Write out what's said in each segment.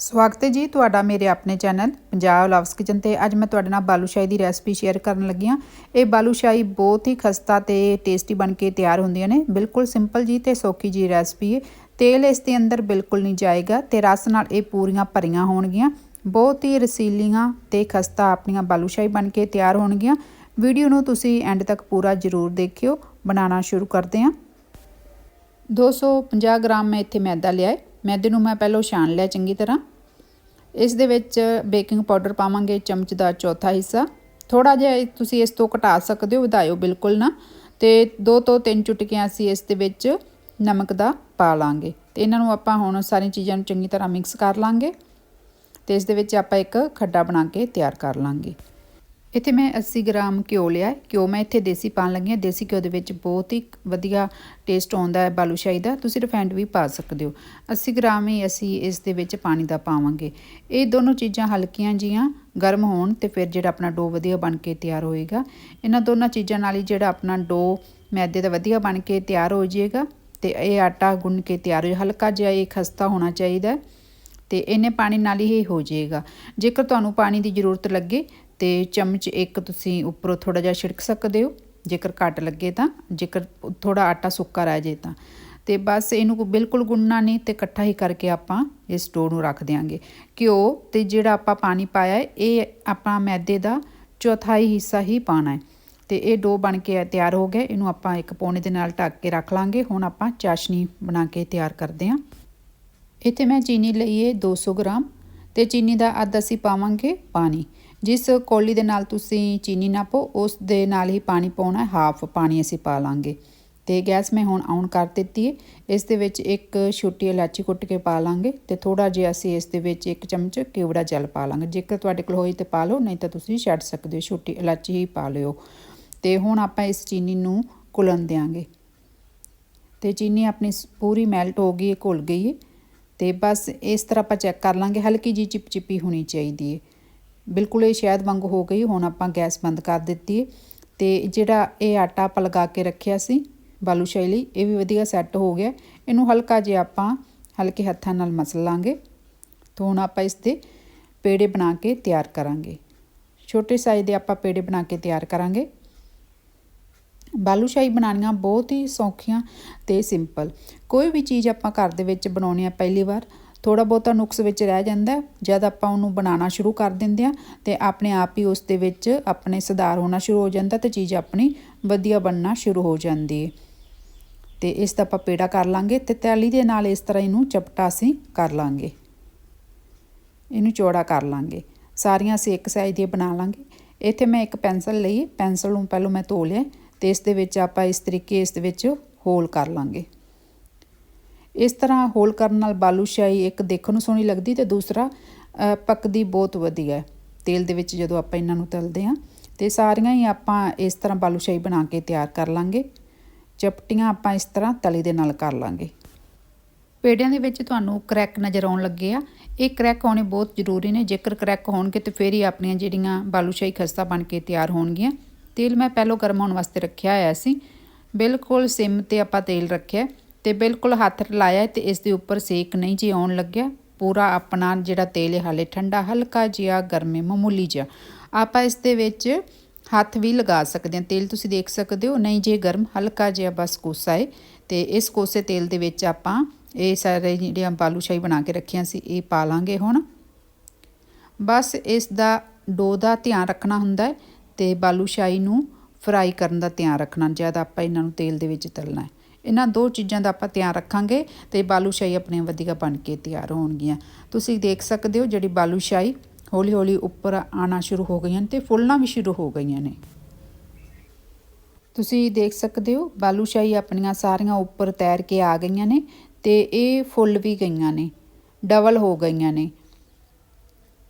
ਸਵਾਗਤ ਹੈ ਜੀ ਤੁਹਾਡਾ ਮੇਰੇ ਆਪਣੇ ਚੈਨਲ ਪੰਜਾਬ ਲਵਸ ਕਿਚਨ ਤੇ। ਅੱਜ ਮੈਂ ਤੁਹਾਡੇ ਨਾਲ ਬਾਲੂਸ਼ਾਹੀ ਦੀ ਰੈਸਪੀ ਸ਼ੇਅਰ ਕਰਨ ਲੱਗੀ ਹਾਂ। ਇਹ ਬਾਲੂਸ਼ਾਹੀ ਬਹੁਤ ਹੀ ਖਸਤਾ ਤੇ ਟੇਸਟੀ ਬਣ ਕੇ ਤਿਆਰ ਹੁੰਦੀਆਂ ਨੇ। ਬਿਲਕੁਲ ਸਿੰਪਲ ਜੀ ਤੇ ਸੌਖੀ ਜੀ ਰੈਸਪੀ ਹੈ। ਤੇਲ ਇਸ ਦੇ ਅੰਦਰ ਬਿਲਕੁਲ ਨਹੀਂ ਜਾਏਗਾ ਤੇ ਰਸ ਨਾਲ ਇਹ ਪੂਰੀਆਂ ਭਰੀਆਂ ਹੋਣਗੀਆਂ। ਬਹੁਤ ਹੀ ਰਸੀਲੀਆਂ ਤੇ ਖਸਤਾ ਆਪਣੀਆਂ ਬਾਲੂਸ਼ਾਹੀ ਬਣ ਕੇ ਤਿਆਰ ਹੋਣਗੀਆਂ। ਵੀਡੀਓ ਨੂੰ ਤੁਸੀਂ ਐਂਡ ਤੱਕ ਪੂਰਾ ਜ਼ਰੂਰ ਦੇਖਿਓ। ਬਣਾਉਣਾ ਸ਼ੁਰੂ ਕਰਦੇ ਹਾਂ। 250 ਗ੍ਰਾਮ ਮੈਂ ਇੱਥੇ ਮੈਦਾ ਲਿਆ ਹੈ। ਮੈਦੇ ਨੂੰ ਮੈਂ ਪਹਿਲਾਂ ਛਾਣ ਲਿਆ ਚੰਗੀ ਤਰ੍ਹਾਂ। ਇਸ ਦੇ ਵਿੱਚ ਬੇਕਿੰਗ ਪਾਊਡਰ ਪਾਵਾਂਗੇ ਚਮਚ ਦਾ ਚੌਥਾ ਹਿੱਸਾ। ਥੋੜਾ ਜਿਹਾ ਤੁਸੀਂ ਇਸ ਤੋਂ ਘਟਾ ਸਕਦੇ ਹੋ, ਵਧਾਇਓ ਬਿਲਕੁਲ ਨਾ। ਤੇ ਦੋ ਤੋਂ ਤਿੰਨ ਚੁਟਕੀਆਂ ਅਸੀਂ ਇਸ ਦੇ ਵਿੱਚ ਨਮਕ ਦਾ ਪਾ ਲਾਂਗੇ। ਤੇ ਇਹਨਾਂ ਨੂੰ ਆਪਾਂ ਹੁਣ ਸਾਰੀਆਂ ਚੀਜ਼ਾਂ ਨੂੰ ਚੰਗੀ ਤਰ੍ਹਾਂ ਮਿਕਸ ਕਰ ਲਾਂਗੇ। ਤੇ ਇਸ ਦੇ ਵਿੱਚ ਆਪਾਂ ਇੱਕ ਖੱਡਾ ਬਣਾ ਕੇ ਤਿਆਰ ਕਰ ਲਾਂਗੇ। ਇੱਥੇ ਮੈਂ 80 ਗ੍ਰਾਮ ਘਿਓ ਲਿਆ ਘਿਓ ਮੈਂ ਇੱਥੇ ਦੇਸੀ ਪਾਣ ਲੱਗੀ ਹਾਂ। ਦੇਸੀ ਘਿਓ ਦੇ ਵਿੱਚ ਬਹੁਤ ਹੀ ਵਧੀਆ ਟੇਸਟ ਆਉਂਦਾ ਹੈ ਬਾਲੂਸ਼ਾਹੀ ਦਾ। ਤੁਸੀਂ ਰਿਫਾਈਂਡ ਵੀ ਪਾ ਸਕਦੇ ਹੋ। 80 ਗ੍ਰਾਮ ਹੀ ਅਸੀਂ ਇਸ ਦੇ ਵਿੱਚ ਪਾਣੀ ਦਾ ਪਾਵਾਂਗੇ। ਇਹ ਦੋਨੋਂ ਚੀਜ਼ਾਂ ਹਲਕੀਆਂ ਜੀਆਂ ਗਰਮ ਹੋਣ ਤੇ ਫਿਰ ਜਿਹੜਾ ਆਪਣਾ ਡੋ ਵਧੀਆ ਬਣ ਕੇ ਤਿਆਰ ਹੋਏਗਾ। ਇਹਨਾਂ ਦੋਨਾਂ ਚੀਜ਼ਾਂ ਨਾਲ ਹੀ ਜਿਹੜਾ ਆਪਣਾ ਡੋ ਮੈਦੇ ਦਾ ਵਧੀਆ ਬਣ ਕੇ ਤਿਆਰ ਹੋ ਜਾਏਗਾ ਤੇ ਇਹ ਆਟਾ ਗੁੰਨ ਕੇ ਤਿਆਰ ਹੋ ਹਲਕਾ ਜਿਹਾ ਇਹ ਖਸਤਾ ਹੋਣਾ ਚਾਹੀਦਾ ਤੇ ਇਹਨੇ ਪਾਣੀ ਨਾਲ ਹੀ ਹੋ ਜਾਏਗਾ। ਜੇਕਰ ਤੁਹਾਨੂੰ ਪਾਣੀ ਦੀ ਜ਼ਰੂਰਤ ਲੱਗੇ ਤੇ ਚਮਚ ਇੱਕ ਤੁਸੀਂ ਉੱਪਰੋਂ ਥੋੜਾ ਜਿਹਾ ਛਿੜਕ ਸਕਦੇ ਹੋ। ਜੇਕਰ ਘੱਟ ਲੱਗੇ ਤਾਂ, ਜੇਕਰ ਥੋੜਾ ਆਟਾ ਸੁੱਕਾ ਰਹਿ ਜੇ ਤਾਂ। ਤੇ ਬਸ ਇਹਨੂੰ ਬਿਲਕੁਲ ਗੁੰਨਣਾ ਨਹੀਂ ਤੇ ਇਕੱਠਾ ਹੀ ਕਰਕੇ ਆਪਾਂ ਇਸ ਡੋ ਨੂੰ ਰੱਖ ਦਿਆਂਗੇ। ਘਿਓ ਤੇ ਜਿਹੜਾ ਆਪਾਂ ਪਾਣੀ ਪਾਇਆ ਇਹ ਆਪਾਂ ਮੈਦੇ ਦਾ ਚੌਥਾਈ ਹਿੱਸਾ ਹੀ ਪਾਣਾ ਹੈ। ਤੇ ਇਹ ਡੋ ਬਣ ਕੇ ਤਿਆਰ ਹੋ ਗਿਆ। ਇਹਨੂੰ ਆਪਾਂ ਇੱਕ ਪੌਣੇ ਦੇ ਨਾਲ ਢੱਕ ਕੇ ਰੱਖ ਲਾਂਗੇ। ਹੁਣ ਆਪਾਂ ਚਾਸ਼ਨੀ ਬਣਾ ਕੇ ਤਿਆਰ ਕਰਦੇ ਹਾਂ। ਇੱਥੇ ਮੈਂ ਚੀਨੀ ਲਈ ਹੈ 200 ਗ੍ਰਾਮ। ਤੇ ਚੀਨੀ ਦਾ ਅੱਧ ਅਸੀਂ ਪਾਵਾਂਗੇ ਪਾਣੀ। ਜਿਸ ਕੋਲੀ ਦੇ ਨਾਲ ਤੁਸੀਂ ਚੀਨੀ ਨਾ ਨਾਪੋ, ਉਸ ਦੇ ਨਾਲ ਹੀ ਪਾਣੀ ਪਾਉਣਾ ਹੈ ਹਾਫ ਪਾਣੀ ਅਸੀਂ ਪਾ ਲਾਂਗੇ। ਤੇ ਗੈਸ ਮੈਂ ਹੁਣ ਆਨ ਕਰ ਦਿੱਤੀ ਹੈ ਇਸ ਦੇ ਵਿੱਚ ਇੱਕ ਛੋਟੀ ਇਲਾਚੀ ਕੁੱਟ ਕੇ ਪਾ ਲਾਂਗੇ ਤੇ ਥੋੜਾ ਜਿਹਾ ਅਸੀਂ ਇਸ ਦੇ ਵਿੱਚ ਇੱਕ ਚਮਚ ਕਿਵੜਾ ਜਲ ਪਾ ਲਾਂਗੇ। ਜੇਕਰ ਤੁਹਾਡੇ ਕੋਲ ਹੋਈ ਤੇ ਪਾ ਲਓ, ਨਹੀਂ ਤਾਂ ਤੁਸੀਂ ਛੱਡ ਸਕਦੇ ਹੋ। ਛੋਟੀ ਇਲਾਚੀ ਹੀ ਪਾ ਲਿਓ। ਤੇ ਹੁਣ ਆਪਾਂ ਇਸ ਚੀਨੀ ਨੂੰ ਘੁਲਣ ਦੇਾਂਗੇ ਤੇ ਚੀਨੀ ਆਪਣੀ ਪੂਰੀ ਮੈਲਟ ਹੋ ਗਈ ਹੈ ਘੁਲ ਗਈ ਹੈ ਤੇ ਬਸ ਇਸ ਤਰ੍ਹਾਂ ਆਪਾਂ ਚੈੱਕ ਕਰ ਲਾਂਗੇ। ਹਲਕੀ ਜੀ ਚਿਪਚਿਪੀ ਹੋਣੀ ਚਾਹੀਦੀ ਹੈ ਬਿਲਕੁਲ ਇਹ ਸ਼ਹਿਦ ਵਾਂਗ ਹੋ ਗਈ, ਹੁਣ ਆਪਾਂ ਗੈਸ ਬੰਦ ਕਰ ਦਿੱਤੀ ਹੈ ਤੇ ਜਿਹੜਾ ਇਹ ਆਟਾ ਆਪਾਂ ਲਗਾ ਕੇ ਰੱਖਿਆ ਸੀ ਬਾਲੂਸ਼ਾਹੀ ਲਈ ਇਹ ਵੀ ਵਧੀਆ ਸੈੱਟ ਹੋ ਗਿਆ। ਇਹਨੂੰ ਹਲਕਾ ਜਿਹਾ ਆਪਾਂ ਹਲਕੇ ਹੱਥਾਂ ਨਾਲ ਮਸਲ ਲਾਂਗੇ। ਤੋਂ ਹੁਣ ਆਪਾਂ ਇਸ ਤੇ ਪੇੜੇ ਬਣਾ ਕੇ ਤਿਆਰ ਕਰਾਂਗੇ। ਛੋਟੇ ਸਾਈਜ਼ ਦੇ ਆਪਾਂ ਪੇੜੇ ਬਣਾ ਕੇ ਤਿਆਰ ਕਰਾਂਗੇ। ਬਾਲੂਸ਼ਾਹੀ ਬਣਾਉਣੀਆਂ ਬਹੁਤ ਹੀ ਸੌਖੀਆਂ ਤੇ ਸਿੰਪਲ ਕੋਈ ਵੀ ਚੀਜ਼ ਆਪਾਂ ਘਰ ਦੇ ਵਿੱਚ ਬਣਾਉਣੀ ਆ ਪਹਿਲੀ ਵਾਰ ਥੋੜਾ ਬਹੁਤਾ ਨੁਕਸ ਵਿੱਚ ਰਹਿ ਜਾਂਦਾ ਜਦ ਆਪਾਂ ਉਹਨੂੰ ਬਣਾਉਣਾ ਸ਼ੁਰੂ ਕਰ ਦਿੰਦੇ ਆ ਤੇ ਆਪਣੇ ਆਪ ਹੀ ਉਸ ਦੇ ਵਿੱਚ ਆਪਣੇ ਸੁਧਾਰ ਹੋਣਾ ਸ਼ੁਰੂ ਹੋ ਜਾਂਦਾ ਤੇ ਚੀਜ਼ ਆਪਣੀ ਵਧੀਆ ਬਣਨਾ ਸ਼ੁਰੂ ਹੋ ਜਾਂਦੀ ਹੈ। ਤੇ ਇਸ ਦਾ ਆਪਾਂ ਪੇੜਾ ਕਰ ਲਾਂਗੇ ਤੇ ਤੈਲੀ ਦੇ ਨਾਲ ਇਸ ਤਰ੍ਹਾਂ ਇਹਨੂੰ ਚਪਟਾ ਅਸੀਂ ਕਰ ਲਾਂਗੇ। ਇਹਨੂੰ ਚੌੜਾ ਕਰ ਲਾਂਗੇ। ਸਾਰੀਆਂ ਅਸੀਂ ਇੱਕ ਸਾਈਜ਼ ਦੀਆਂ ਬਣਾ ਲਾਂਗੇ। ਇੱਥੇ ਮੈਂ ਇੱਕ ਪੈਨਸਲ ਲਈ ਪੈਨਸਲ ਨੂੰ ਪਹਿਲਾਂ ਮੈਂ ਧੋ ਲਿਆ ਤੇ ਇਸ ਦੇ ਵਿੱਚ ਆਪਾਂ ਇਸ ਤਰੀਕੇ ਇਸ ਦੇ ਵਿੱਚ ਹੋਲ ਕਰ ਲਾਂਗੇ। ਇਸ ਤਰ੍ਹਾਂ ਹੋਲ ਕਰਨ ਨਾਲ ਬਾਲੂਸ਼ਾਹੀ ਇੱਕ ਦੇਖਣ ਨੂੰ ਸੋਹਣੀ ਲੱਗਦੀ ਤੇ ਦੂਸਰਾ ਪੱਕਦੀ ਬਹੁਤ ਵਧੀਆ ਤੇਲ ਦੇ ਵਿੱਚ ਜਦੋਂ ਆਪਾਂ ਇਹਨਾਂ ਨੂੰ ਤਲਦੇ ਹਾਂ, ਤੇ ਸਾਰੀਆਂ ਹੀ ਆਪਾਂ ਇਸ ਤਰ੍ਹਾਂ ਬਾਲੂਸ਼ਾਹੀ ਬਣਾ ਕੇ ਤਿਆਰ ਕਰ ਲਾਂਗੇ। ਚਪਟੀਆਂ ਆਪਾਂ ਇਸ ਤਰ੍ਹਾਂ ਤਲੀ ਦੇ ਨਾਲ ਕਰ ਲਾਂਗੇ। ਪੇੜਿਆਂ ਦੇ ਵਿੱਚ ਤੁਹਾਨੂੰ ਕਰੈਕ ਨਜ਼ਰ ਆਉਣ ਲੱਗੇ ਆ। ਇਹ ਕਰੈਕ ਆਉਣੇ ਬਹੁਤ ਜ਼ਰੂਰੀ ਨੇ। ਜੇਕਰ ਕਰੈਕ ਹੋਣਗੇ ਤੇ ਫੇਰ ਹੀ ਆਪਣੀਆਂ ਜਿਹੜੀਆਂ ਬਾਲੂਸ਼ਾਹੀ ਖਸਤਾ ਬਣ ਕੇ ਤਿਆਰ ਹੋਣਗੀਆਂ। ਤੇਲ ਮੈਂ ਪਹਿਲਾਂ ਗਰਮ ਹੋਣ ਵਾਸਤੇ ਰੱਖਿਆ ਹੋਇਆ ਸੀ। ਬਿਲਕੁਲ ਸਿਮ ਤੇ ਆਪਾਂ ਤੇਲ ਰੱਖਿਆ। ਤੇ ਬਿਲਕੁਲ ਹੱਥ ਲਾਇਆ ਤੇ ਇਸ ਦੇ ਉੱਪਰ ਸੇਕ ਨਹੀਂ ਜੀ ਆਉਣ ਲੱਗਿਆ। ਪੂਰਾ ਆਪਣਾ ਜਿਹੜਾ ਤੇਲ ਹੈ ਹਾਲੇ ਠੰਡਾ, ਹਲਕਾ ਜਿਹਾ, ਗਰਮੇ ਮਾਮੂਲੀ ਜਿਹਾ। ਆਪਾਂ ਇਸ ਦੇ ਵਿੱਚ ਹੱਥ ਵੀ ਲਗਾ ਸਕਦੇ ਹਾਂ। ਤੇਲ ਤੁਸੀਂ ਦੇਖ ਸਕਦੇ ਹੋ, ਨਹੀਂ ਜੇ ਗਰਮ, ਹਲਕਾ ਜਿਹਾ ਬਸ ਕੋਸਾ ਹੈ ਤੇ ਇਸ ਕੋਸੇ ਤੇਲ ਦੇ ਵਿੱਚ ਆਪਾਂ ਇਹ ਸਾਰੇ ਜਿਹੜੀਆਂ ਬਾਲੂਸ਼ਾਹੀ ਬਣਾ ਕੇ ਰੱਖੀਆਂ ਸੀ, ਇਹ ਪਾ ਲਾਂਗੇ ਹੁਣ। ਬਸ ਇਸ ਦਾ ਡੋ ਦਾ ਧਿਆਨ ਰੱਖਣਾ ਹੁੰਦਾ ਹੈ ਤੇ ਬਾਲੂ ਨੂੰ ਫਰਾਈ ਕਰਨ ਦਾ ਧਿਆਨ ਰੱਖਣਾ। ਜ਼ਿਆਦਾ ਆਪਾਂ ਇਹਨਾਂ ਨੂੰ ਤੇਲ ਦੇ ਵਿੱਚ ਤਲਣਾ ਹੈ। ਇਹਨਾਂ ਦੋ ਚੀਜ਼ਾਂ ਦਾ ਆਪਾਂ ਧਿਆਨ ਰੱਖਾਂਗੇ ਤੇ ਬਾਲੂਸ਼ਾਹੀ ਆਪਣੇ ਵਧੀਆ ਬਣ ਕੇ ਤਿਆਰ ਹੋਣਗੀਆਂ। ਤੁਸੀਂ ਦੇਖ ਸਕਦੇ ਹੋ ਜਿਹੜੀ ਬਾਲੂਸ਼ਾਹੀ ਹੌਲੀ ਹੌਲੀ ਉੱਪਰ ਆਣਾ ਸ਼ੁਰੂ ਹੋ ਗਈਆਂ ਤੇ ਫੁੱਲਣਾ ਵੀ ਸ਼ੁਰੂ ਹੋ ਗਈਆਂ ਨੇ। ਤੁਸੀਂ ਦੇਖ ਸਕਦੇ ਹੋ ਬਾਲੂਸ਼ਾਹੀ ਆਪਣੀਆਂ ਸਾਰੀਆਂ ਉੱਪਰ ਤੈਰ ਕੇ ਆ ਗਈਆਂ ਨੇ ਤੇ ਇਹ ਫੁੱਲ ਵੀ ਗਈਆਂ ਨੇ, ਡਬਲ ਹੋ ਗਈਆਂ ਨੇ।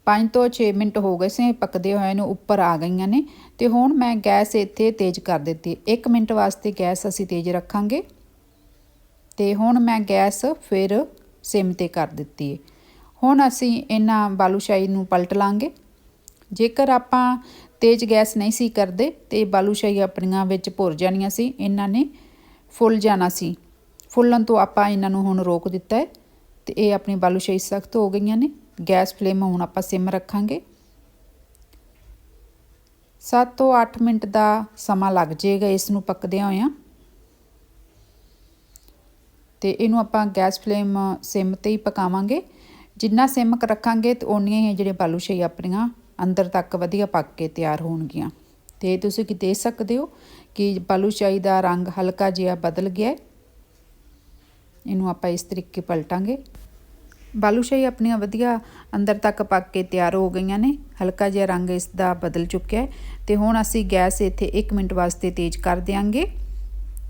5 ਤੋਂ 6 ਮਿੰਟ ਹੋ ਗਏ ਸੇ, ਪੱਕਦੇ ਹੋਏ ਨੂੰ ਉੱਪਰ ਆ ਗਈਆਂ ਨੇ ਤੇ ਹੁਣ ਮੈਂ ਗੈਸ ਇੱਥੇ ਤੇਜ਼ ਕਰ ਦਿੱਤੀ। 1 ਮਿੰਟ ਵਾਸਤੇ ਗੈਸ ਅਸੀਂ ਤੇਜ਼ ਰੱਖਾਂਗੇ। ਤੇ ਹੁਣ ਮੈਂ ਗੈਸ ਫਿਰ ਸਿਮ ਤੇ ਕਰ ਦਿੱਤੀ ਹੈ ਹੁਣ ਅਸੀਂ ਇਹਨਾਂ ਬਾਲੂਸ਼ਾਹੀ ਨੂੰ ਪਲਟ ਲਾਂਗੇ। ਜੇਕਰ ਆਪਾਂ ਤੇਜ਼ ਗੈਸ ਨਹੀਂ ਸੀ ਕਰਦੇ, ਤੇ ਬਾਲੂਸ਼ਾਹੀ ਆਪਣੀਆਂ ਵਿੱਚ ਭੁਰ ਜਾਣੀਆਂ ਸੀ, ਇਹਨਾਂ ਨੇ ਫੁੱਲ ਜਾਣਾ ਸੀ। ਫੁੱਲਣ ਤੋਂ ਆਪਾਂ ਇਹਨਾਂ ਨੂੰ ਹੁਣ ਰੋਕ ਦਿੱਤਾ ਹੈ ਤੇ ਇਹ ਆਪਣੀ ਬਾਲੂਸ਼ਾਹੀ ਸਖਤ ਹੋ ਗਈਆਂ ਨੇ। ਗੈਸ ਫਲੇਮ ਹੁਣ ਆਪਾਂ ਸਿਮ ਰੱਖਾਂਗੇ। 7 ਤੋਂ 8 ਮਿੰਟ ਦਾ ਸਮਾਂ ਲੱਗ ਜਾਏਗਾ ਇਸ ਨੂੰ ਪੱਕਦਿਆਂ ਹੋਇਆਂ। ਤੇ ਇਹਨੂੰ ਆਪਾਂ ਗੈਸ ਫਲੇਮ ਸਿਮ ਤੇ ਹੀ ਪਕਾਵਾਂਗੇ। ਜਿੰਨਾ ਸਿਮ ਰੱਖਾਂਗੇ ਤੇ ਓਨੀਆਂ ਹੀ ਜਿਹੜੇ ਬਾਲੂਸ਼ਾਹੀ ਆਪਣੀਆਂ ਅੰਦਰ ਤੱਕ ਵਧੀਆ ਪੱਕ ਕੇ ਤਿਆਰ ਹੋਣਗੀਆਂ। ਤੇ ਤੁਸੀਂ ਕੀ ਦੇਖ ਸਕਦੇ ਹੋ ਕਿ ਬਾਲੂਸ਼ਾਹੀ ਦਾ ਰੰਗ ਹਲਕਾ ਜਿਹਾ ਬਦਲ ਗਿਆ ਹੈ। ਇਹਨੂੰ ਆਪਾਂ ਇਸ ਤਰੀਕੇ ਪਲਟਾਂਗੇ। ਬਾਲੂਸ਼ਾਹੀ ਆਪਣੀਆਂ ਵਧੀਆ ਅੰਦਰ ਤੱਕ ਪੱਕ ਕੇ ਤਿਆਰ ਹੋ ਗਈਆਂ ਨੇ। ਹਲਕਾ ਜਿਹਾ ਰੰਗ ਇਸ ਦਾ ਬਦਲ ਚੁੱਕਿਆ ਹੈ। ਤੇ ਹੁਣ ਅਸੀਂ ਗੈਸ ਇੱਥੇ 1 ਮਿੰਟ ਵਾਸਤੇ ਤੇਜ਼ ਕਰ ਦਿਆਂਗੇ।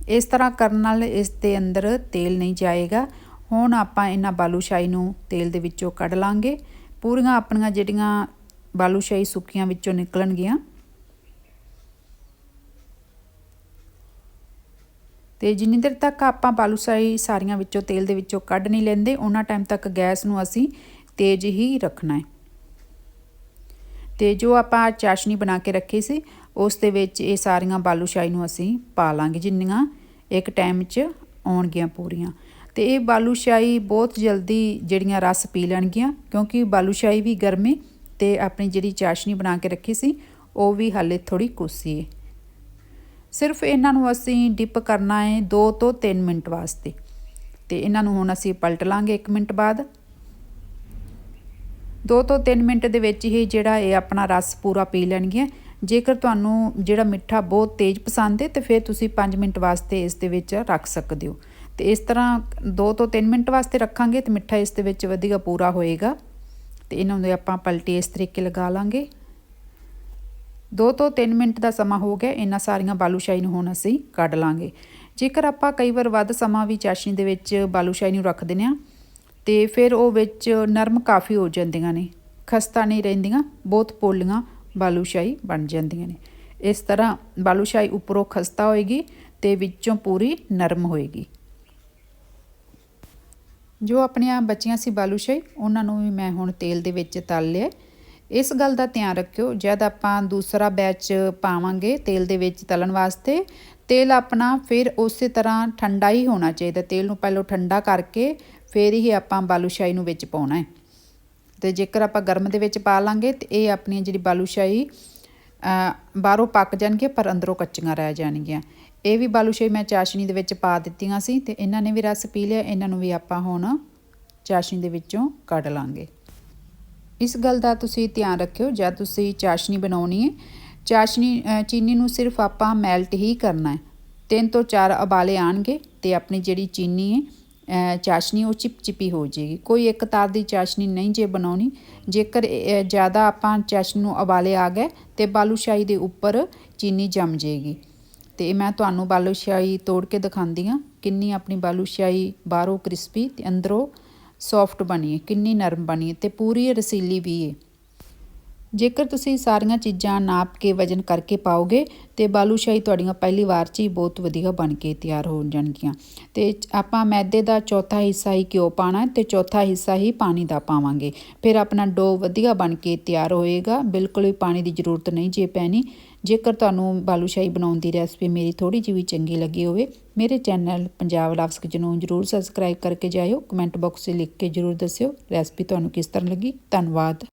ਇਸ ਤਰ੍ਹਾਂ ਕਰਨ ਨਾਲ ਇਸ ਦੇ ਅੰਦਰ ਤੇਲ ਨਹੀਂ ਜਾਏਗਾ। ਹੁਣ ਆਪਾਂ ਇਹਨਾਂ ਬਾਲੂਸ਼ਾਹੀ ਨੂੰ ਤੇਲ ਦੇ ਵਿੱਚੋਂ ਕੱਢ ਲਾਂਗੇ। ਪੂਰੀਆਂ ਆਪਣੀਆਂ ਜਿਹੜੀਆਂ ਬਾਲੂਸ਼ਾਹੀ ਸੁੱਕੀਆਂ ਵਿੱਚੋਂ ਨਿਕਲਣਗੀਆਂ। ਤੇ ਜਿੰਨੀ ਦੇਰ ਤੱਕ ਆਪਾਂ ਬਾਲੂਸ਼ਾਹੀ ਸਾਰੀਆਂ ਵਿੱਚੋਂ ਤੇਲ ਦੇ ਵਿੱਚੋਂ ਕੱਢ ਨਹੀਂ ਲੈਂਦੇ, ਉਹਨਾਂ ਟਾਈਮ ਤੱਕ ਗੈਸ ਨੂੰ ਅਸੀਂ ਤੇਜ਼ ਹੀ ਰੱਖਣਾ ਹੈ। ਤੇ ਜੋ ਆਪਾਂ ਚਾਸ਼ਨੀ ਬਣਾ ਕੇ ਰੱਖੀ ਸੀ ਉਸ ਦੇ ਵਿੱਚ ਇਹ ਸਾਰੀਆਂ ਬਾਲੂਸ਼ਾਹੀ ਨੂੰ ਅਸੀਂ ਪਾ ਲਾਂਗੇ ਜਿੰਨੀਆਂ ਇੱਕ ਟਾਈਮ 'ਚ ਆਉਣਗੀਆਂ ਪੂਰੀਆਂ। ਤੇ ਇਹ ਬਾਲੂਸ਼ਾਹੀ ਬਹੁਤ ਜਲਦੀ ਜਿਹੜੀਆਂ ਰਸ ਪੀ ਲੈਣਗੀਆਂ, ਕਿਉਂਕਿ ਬਾਲੂਸ਼ਾਹੀ ਵੀ ਗਰਮੀ ਤੇ ਆਪਣੀ ਜਿਹੜੀ ਚਾਸ਼ਨੀ ਬਣਾ ਕੇ ਰੱਖੀ ਸੀ, ਉਹ ਵੀ ਹਾਲੇ ਥੋੜੀ ਕੁਸੀ ਹੈ ਸਿਰਫ ਇਹਨਾਂ ਨੂੰ ਅਸੀਂ ਡਿਪ ਕਰਨਾ ਹੈ 2 ਤੋਂ 3 ਮਿੰਟ ਵਾਸਤੇ। ਤੇ ਇਹਨਾਂ ਨੂੰ ਹੁਣ ਅਸੀਂ ਪਲਟ ਲਾਂਗੇ 1 ਮਿੰਟ ਬਾਅਦ। 2 ਤੋਂ 3 ਮਿੰਟ ਦੇ ਵਿੱਚ ਹੀ ਜਿਹੜਾ ਇਹ ਆਪਣਾ ਰਸ ਪੂਰਾ ਪੀ ਲੈਣਗੀਆਂ। ਜੇਕਰ ਤੁਹਾਨੂੰ ਜਿਹੜਾ ਮਿੱਠਾ ਬਹੁਤ ਤੇਜ਼ ਪਸੰਦ ਹੈ, ਤਾਂ ਫਿਰ ਤੁਸੀਂ 5 ਮਿੰਟ ਵਾਸਤੇ ਇਸ ਦੇ ਵਿੱਚ ਰੱਖ ਸਕਦੇ ਹੋ। ਤੇ ਇਸ ਤਰ੍ਹਾਂ 2 ਤੋਂ 3 ਮਿੰਟ ਵਾਸਤੇ ਰੱਖਾਂਗੇ, ਤੇ ਮਿੱਠਾ ਇਸ ਦੇ ਵਿੱਚ ਵਧੀਆ ਪੂਰਾ ਹੋਏਗਾ। ਤੇ ਇਹਨਾਂ ਨੂੰ ਆਪਾਂ ਪਲਟੀ ਇਸ ਤਰੀਕੇ ਲਗਾ ਲਾਂਗੇ। 2 ਤੋਂ 3 ਮਿੰਟ ਦਾ ਸਮਾਂ ਹੋ ਗਿਆ, ਇਹਨਾਂ ਸਾਰੀਆਂ ਬਾਲੂਸ਼ਾਹੀ ਨੂੰ ਹੁਣ ਅਸੀਂ ਕੱਢ ਲਾਂਗੇ। ਜੇਕਰ ਆਪਾਂ ਕਈ ਵਾਰ ਵੱਧ ਸਮਾਂ ਵੀ ਚਾਸ਼ਨੀ ਦੇ ਵਿੱਚ ਬਾਲੂਸ਼ਾਹੀ ਨੂੰ ਰੱਖ ਦਿੰਦੇ ਆ ਤੇ ਫਿਰ ਉਹ ਵਿੱਚ ਨਰਮ ਕਾਫੀ ਹੋ ਜਾਂਦੀਆਂ ਨੇ, ਖਸਤਾ ਨਹੀਂ ਰਹਿੰਦੀਆਂ, ਬਹੁਤ ਪੋਲੀਆਂ ਬਾਲੂਸ਼ਾਹੀ ਬਣ ਜਾਂਦੀਆਂ ਨੇ। ਇਸ ਤਰ੍ਹਾਂ ਬਾਲੂਸ਼ਾਹੀ ਉੱਪਰੋਂ ਖਸਤਾ ਹੋਏਗੀ ਤੇ ਵਿੱਚੋਂ ਪੂਰੀ ਨਰਮ ਹੋਏਗੀ। ਜੋ ਆਪਣੀਆਂ ਬੱਚੀਆਂ ਸੀ ਬਾਲੂਸ਼ਾਹੀ, ਉਹਨਾਂ ਨੂੰ ਵੀ ਮੈਂ ਹੁਣ ਤੇਲ ਦੇ ਵਿੱਚ ਤਲ ਲਿਆ। ਇਸ ਗੱਲ ਦਾ ਧਿਆਨ ਰੱਖਿਓ, ਜਦ ਆਪਾਂ ਦੂਸਰਾ ਬੈਚ ਪਾਵਾਂਗੇ ਤੇਲ ਦੇ ਵਿੱਚ ਤਲਣ ਵਾਸਤੇ, ਤੇਲ ਆਪਣਾ ਫਿਰ ਉਸੇ ਤਰ੍ਹਾਂ ਠੰਡਾ ਹੀ ਹੋਣਾ ਚਾਹੀਦਾ। ਤੇਲ ਨੂੰ ਪਹਿਲਾਂ ਠੰਡਾ ਕਰਕੇ ਫਿਰ ਹੀ ਆਪਾਂ ਬਾਲੂਸ਼ਾਹੀ ਨੂੰ ਵਿੱਚ ਪਾਉਣਾ ਹੈ। ਤੇ ਜੇਕਰ ਆਪਾਂ ਗਰਮ ਦੇ ਵਿੱਚ ਪਾ ਲਾਂਗੇ ਤੇ ਇਹ ਆਪਣੀ ਜਿਹੜੀ ਬਾਲੂਸ਼ਾਹੀ ਬਾਹਰੋਂ ਪੱਕ ਜਾਣਗੇ ਪਰ ਅੰਦਰੋਂ ਕੱਚੀਆਂ ਰਹਿ ਜਾਣਗੀਆਂ। ਇਹ ਵੀ ਬਾਲੂਸ਼ਾਹੀ ਮੈਂ ਚਾਸ਼ਨੀ ਦੇ ਵਿੱਚ ਪਾ ਦਿੱਤੀਆਂ ਸੀ ਤੇ ਇਹਨਾਂ ਨੇ ਵੀ ਰਸ ਪੀ ਲਿਆ, ਇਹਨਾਂ ਨੂੰ ਵੀ ਆਪਾਂ ਹੁਣ ਚਾਸ਼ਨੀ ਦੇ ਵਿੱਚੋਂ ਕੱਢ ਲਾਂਗੇ। ਇਸ ਗੱਲ ਦਾ ਤੁਸੀਂ ਧਿਆਨ ਰੱਖਿਓ ਜਦ ਤੁਸੀਂ ਚਾਸ਼ਨੀ ਬਣਾਉਣੀ ਹੈ। ਚਾਸ਼ਨੀ ਚੀਨੀ ਨੂੰ ਸਿਰਫ ਆਪਾਂ ਮੈਲਟ ਹੀ ਕਰਨਾ ਹੈ। ਤਿੰਨ ਤੋਂ ਚਾਰ ਉਬਾਲੇ ਆਣਗੇ ਤੇ ਆਪਣੀ ਜਿਹੜੀ ਚੀਨੀ ਹੈ ਚਾਸ਼ਨੀ ਉਹ ਚਿਪਚਿਪੀ ਹੋ ਜਾਏਗੀ। ਕੋਈ ਇੱਕ ਤਾਰ ਦੀ ਚਾਸ਼ਨੀ ਨਹੀਂ ਜੇ ਬਣਾਉਣੀ। ਜੇਕਰ ਜ਼ਿਆਦਾ ਆਪਾਂ ਚਾਸ਼ਨੀ ਨੂੰ ਉਬਾਲੇ ਆ ਗਏ ਤੇ ਬਾਲੂਸ਼ਾਹੀ ਦੇ ਉੱਪਰ ਚੀਨੀ ਜੰਮ ਜਾਏਗੀ। ਤੇ ਮੈਂ ਤੁਹਾਨੂੰ ਬਾਲੂਸ਼ਾਹੀ ਤੋੜ ਕੇ ਦਿਖਾਉਂਦੀ ਆ ਕਿੰਨੀ ਆਪਣੀ ਬਾਲੂਸ਼ਾਹੀ ਬਾਹਰੋਂ ਕ੍ਰਿਸਪੀ ਤੇ ਅੰਦਰੋਂ ਸੌਫਟ ਬਣੀ ਹੈ। ਕਿੰਨੀ ਨਰਮ ਬਣੀ ਹੈ ਤੇ ਪੂਰੀ ਰਸੀਲੀ ਵੀ ਹੈ। ਜੇਕਰ ਤੁਸੀਂ ਸਾਰੀਆਂ ਚੀਜ਼ਾਂ ਨਾਪ ਕੇ ਵਜਨ ਕਰਕੇ ਪਾਓਗੇ ਤੇ ਬਾਲੂਸ਼ਾਹੀ ਤੁਹਾਡੀਆਂ ਪਹਿਲੀ ਵਾਰ 'ਚ ਹੀ ਬਹੁਤ ਵਧੀਆ ਬਣ ਕੇ ਤਿਆਰ ਹੋ ਜਾਣਗੀਆਂ। ਤੇ ਆਪਾਂ ਮੈਦੇ ਦਾ ਚੌਥਾ ਹਿੱਸਾ ਹੀ ਘਿਓ ਪਾਣਾ ਤੇ ਚੌਥਾ ਹਿੱਸਾ ਹੀ ਪਾਣੀ ਦਾ ਪਾਵਾਂਗੇ। ਫਿਰ ਆਪਣਾ ਡੋ ਵਧੀਆ ਬਣ ਕੇ ਤਿਆਰ ਹੋਏਗਾ। ਬਿਲਕੁਲ ਵੀ ਪਾਣੀ ਦੀ ਜ਼ਰੂਰਤ ਨਹੀਂ ਜੇ ਪੈਣੀ। ਜੇਕਰ ਤੁਹਾਨੂੰ ਬਾਲੂਸ਼ਾਹੀ ਬਣਾਉਣ ਦੀ ਰੈਸਪੀ ਮੇਰੀ ਥੋੜੀ ਜਿਹੀ ਵੀ ਚੰਗੀ ਲੱਗੀ ਹੋਵੇ, ਮੇਰੇ ਚੈਨਲ ਪੰਜਾਬ ਲਵਸ ਕਿਚਨ ਨੂੰ ਜਰੂਰ ਸਬਸਕ੍ਰਾਈਬ ਕਰਕੇ ਜਾਇਓ। ਕਮੈਂਟ ਬਾਕਸ 'ਚ ਲਿਖ ਕੇ ਜਰੂਰ ਦੱਸਿਓ ਰੈਸਪੀ ਤੁਹਾਨੂੰ ਕਿਸ ਤਰ੍ਹਾਂ ਲੱਗੀ। ਧੰਨਵਾਦ।